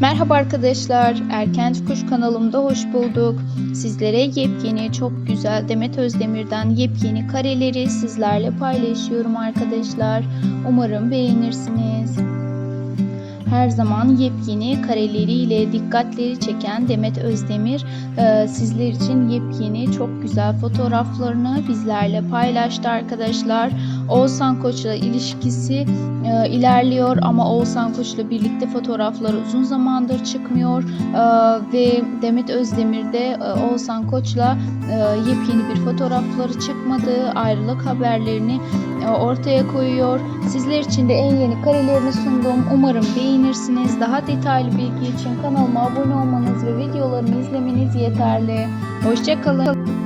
Merhaba arkadaşlar, Erkenci Kuş kanalımda hoş bulduk. Sizlere yepyeni, çok güzel Demet Özdemir'den yepyeni kareleri sizlerle paylaşıyorum arkadaşlar. Umarım beğenirsiniz. Her zaman yepyeni kareleriyle dikkatleri çeken Demet Özdemir e, sizler için yepyeni çok güzel fotoğraflarını bizlerle paylaştı arkadaşlar. Oğuzhan Koç'la ilişkisi e, ilerliyor ama Oğuzhan Koç'la birlikte fotoğrafları uzun zamandır çıkmıyor E, ve Demet Özdemir de e, Oğuzhan Koç'la yepyeni bir fotoğrafları çıkmadığı ayrılık haberlerini ortaya koyuyor. Sizler için de en yeni karelerini sundum. Umarım beğenirsiniz. Daha detaylı bilgi için kanalıma abone olmanız ve videolarımı izlemeniz yeterli. Hoşçakalın.